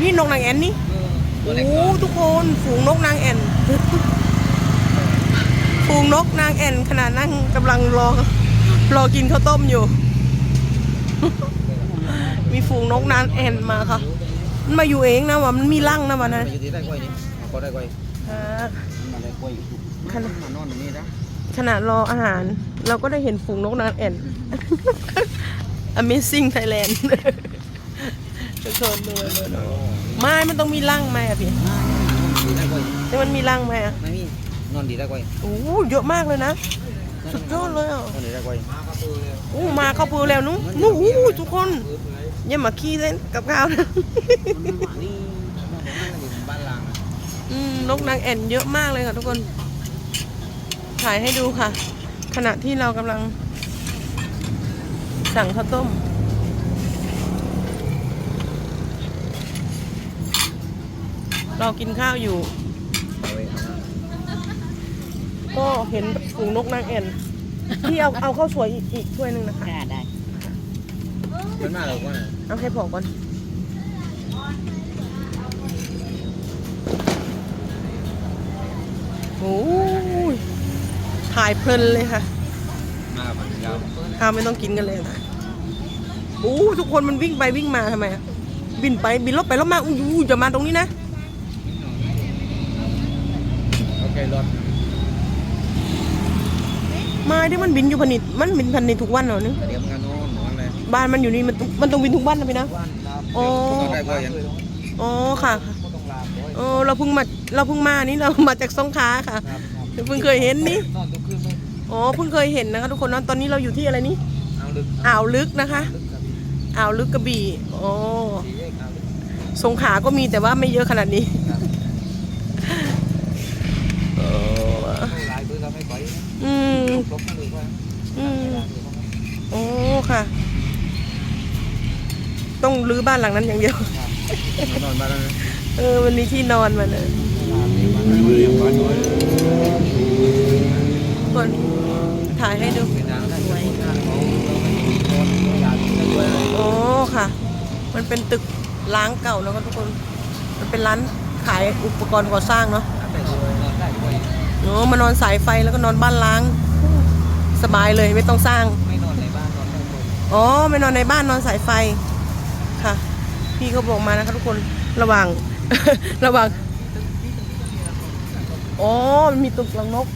นี่นกนางแอ่นนี่ตัวเล็กโอ้ทุกคนฝูงนกนางแอ่นฝูงนกนางแอ่นขนาดนั่งกำลังรอรอกินข้าวต้มอยู่ มีฝูงนกนางแอ่นมาค่ะ มันมาอยู่เองนะว่ามันมีรังนะมันนะอยู่ที่ได้กล้วยนี่ก็ได้กล้วยอ่ามันได้กล้วยมันมานอนตรงนี้นะขณะรออาหาร เราก็ได้เห็นฝูงนกนางแอ่น Amazing Thailand ทุกคนดูเลยไม้มันต้องมีรังไหมอะพี่ดีได้กล้วยแต่มันมีรังไหมอะไม่มีนอนดีได้กล้วยโอ้โหเยอะมากเลยนะ สุดยอดเลยอะนอนดีได้กล้วยโอ้มาเข้าปูแล้วนุ้งนู้นอู้ทุกคนอย่ามาขี้เล่นกับข้าวนะนี่บ้านลางอืมนกนางแอ่นเยอะมากเลยค่ะทุกคนถ่ายให้ดูค่ะ ขณะที่เรากำลังสั่งข้าวต้ม เรากินข้าวอยู่ ก็เห็นฝูงนกนางแอ่นที่เอาเอาข้าวสวยอีกอีกถ้วยหนึ่งนะคะ ได้ได้มันมาหรอกว่าเอาให้บอกก่อนโอ้ยถ่ายเพลินเลยค่ะ มากับผักยาวข้าวไม่ต้องกินกันเลยนะโอ้ทุกคนมันวิ่งไปวิ่งมาทำไมอะบินไปบินรถไปรถมาอู้ยจะมาตรงนี้นะ โอเค รถมาที่มันบินอยู่พนิดมันบินพันในทุกวันเหรอนึงเดี๋ยวมันก็นอนนอนเลยบ้านมันอยู่นี่มันต้องมันต้องบินทุกวันนะพี่นะอ๋อได้กล้วยยังอ๋อค่ะค่ะเออเราเพิ่งมาเราเพิ่งมานี่เรามาจากสงขลาค่ะเพิ่งเคยเห็นนี่นอนทุกคืนเลยอ๋อเพิ่งเคยเห็นนะคะทุกคนนะตอนนี้เราอยู่ที่อะไรนี่เอาลึกอ่าวลึกนะคะอ่าวลึกกระบี่อ๋อสงขลาก็มีแต่ว่าไม่เยอะขนาดนี้โอ้ หลายปืนเราไม่ไหวอืมลบมาดูว่าอืมโอ้ค่ะ ต้องรื้อบ้านหลังนั้นอย่างเดียว นอนมาแล้วนะเออมันมีที่นอนมันนะคนถ่ายให้ดูโอ้ค่ะ มันเป็นตึกล้างเก่าแล้วก็ทุกคน มันเป็นร้านขายอุปกรณ์ก่อสร้างเนาะ โอ้มานอนสายไฟแล้วก็นอนบ้านล้าง สบายเลยไม่ต้องสร้าง ไม่นอนในบ้านนอนข้างบนอ๋อไม่นอนในบ้านนอนสายไฟค่ะ พี่เขาบอกมานะคะทุกคนระหว่างระหว่างอ๋อมันมีตึกลังนก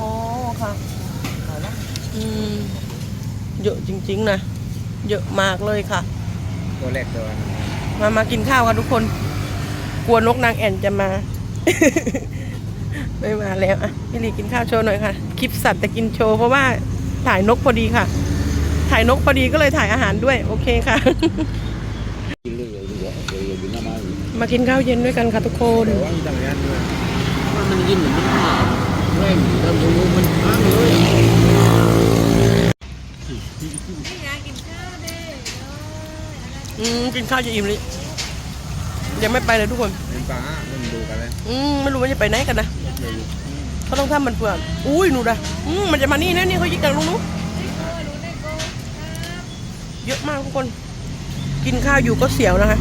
อ๋อค่ะอืมเยอะจริง ๆ นะ เยอะมากเลยค่ะ ตัวแรกตัวมามากินข้าวกันทุกคน กลัวนกนางแอ่นจะมา ไม่มาแล้วอะพี่ลีกินข้าวโชว์หน่อยค่ะ คลิปสัตว์แต่กินโชว์เพราะว่าถ่ายนกพอดีค่ะ ถ่ายนกพอดีก็เลยถ่ายอาหารด้วย โอเคค่ะกินเลยเลยเลยเลยอยู่หน้าบ้านมากินข้าวเย็นด้วยกันค่ะทุกคนแต่ว่ามีต่างงานด้วยมันยินมันขาดแรงเดิมดูมันค้างเลยอืมกินข้าวจะอิ่มเลยยังไม่ไปเลยทุกคน เป็นปลาเริ่มดูกันเลยอืมไม่รู้ว่าจะไปไหนกันนะเขาต้องทำมันเพื่อนอุ้ยหนูนะอืมมันจะมานี่นะนี่เขายิงกันลุงนุ๊กเยอะมากทุกคน กินข้าวอยู่ก็เสียวนะคะ